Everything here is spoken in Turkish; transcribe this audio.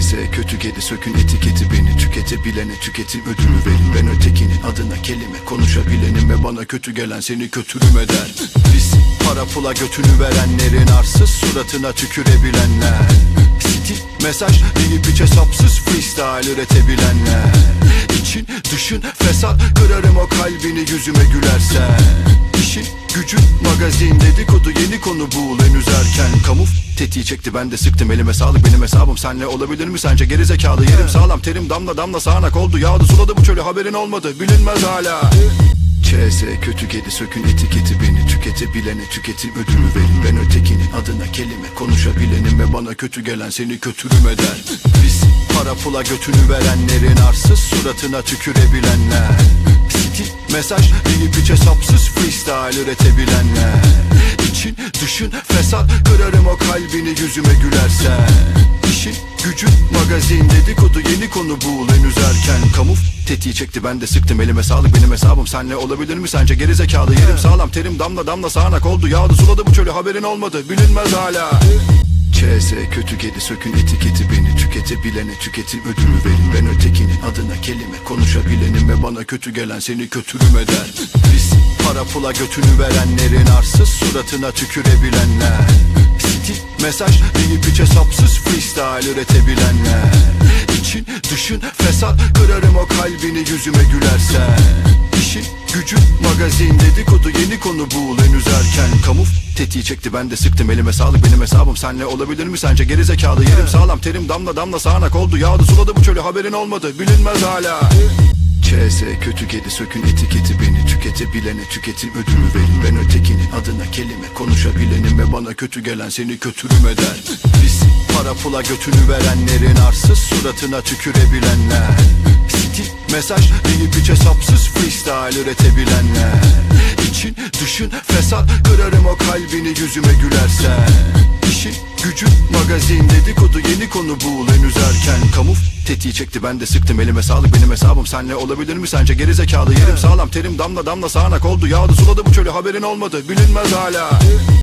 CS kötü kedi sökün etiketi beni. Tüketebilene tüketin ödülü verin. Ben ötekinin adına kelime konuşabilenim Ve bana kötü gelen seni kötürüm eder. Biz para pula götünü verenlerin arsız suratına tükürebilenler. Stil mesaj deyip hiç hesapsız freestyle üretebilenler. İçin dışın fesat kırarım o kalbini yüzüme gülersen. İşin gücün magazin dedikodu yeni konu bul henüz erken Kamuf tetiği çekti. Ben de sıktım elime sağlık. Benim hesabım senle olabilir mi sence? Geri zekalı yerim sağlam. Terim damla damla sağanak oldu. Yağdı suladı. Bu çölü haberin olmadı. Bilinmez hala. CS kötü kedi sökün etiketi beni. Tüketebilene tüketin ödülü verin. Ben ötekinin adına kelime konuşabilenim Ve bana kötü gelen seni kötürüm eder. Biz para pula götünü verenlerin arsız suratına tükürebilenler. Stil mesaj deyip hiç hesapsız freestyle üretebilenler Dışın fesat. Kırarım o kalbini yüzüme gülersen. İşin gücün magazin dedikodu yeni konu bul henüz erken. Kamuf tetiği çekti ben de sıktım elime sağlık. Benim hesabım senle olabilir mi sence? Geri zekalı yerim sağlam. Terim damla damla sağanak oldu yağdı suladı. Bu çölü haberin olmadı bilinmez hala. CS kötü kedi sökün etiketi beni. Tüketebilene tüketin ödülü verin. Ben ötekinin adına kelime konuşabilenim Ve bana kötü gelen seni kötürüm eder para pula götünü verenlerin arsız suratına tükürebilenler. Stil mesaj deyip hiç hesapsız freestyle üretebilenler. İçin dışın fesat kırarım o kalbini yüzüme gülersen. İşin gücün magazin dedikodu yeni konu bul henüz erken. Kamuf tetiği çekti ben de sıktım elime sağlık benim hesabım senle olabilir mi sence? Geri zekalı yerim sağlam terim damla damla sağanak oldu yağdı suladı bu çölü haberin olmadı bilinmez hala CS kötü kedi sökün etiketi beni Tüketebilene tüketin ödülü verin. Ben ötekinin adına kelime konuşabilenim Ve bana kötü gelen seni kötürüm eder. Biz para pula götünü verenlerin arsız suratına tükürebilenler. Stil mesaj deyip hiç hesapsız freestyle üretebilenler. İçin dışın fesat kırarım o kalbini yüzüme gülersen Gücün magazin dedikodu yeni konu bul henüz erken. Kamuf tetiği çekti ben de sıktım elime sağlık. Benim hesabım senle olabilir mi sence? Geri zekalı yerim sağlam terim damla damla sağanak oldu. Yağdı suladı bu çölü haberin olmadı. Bilinmez hala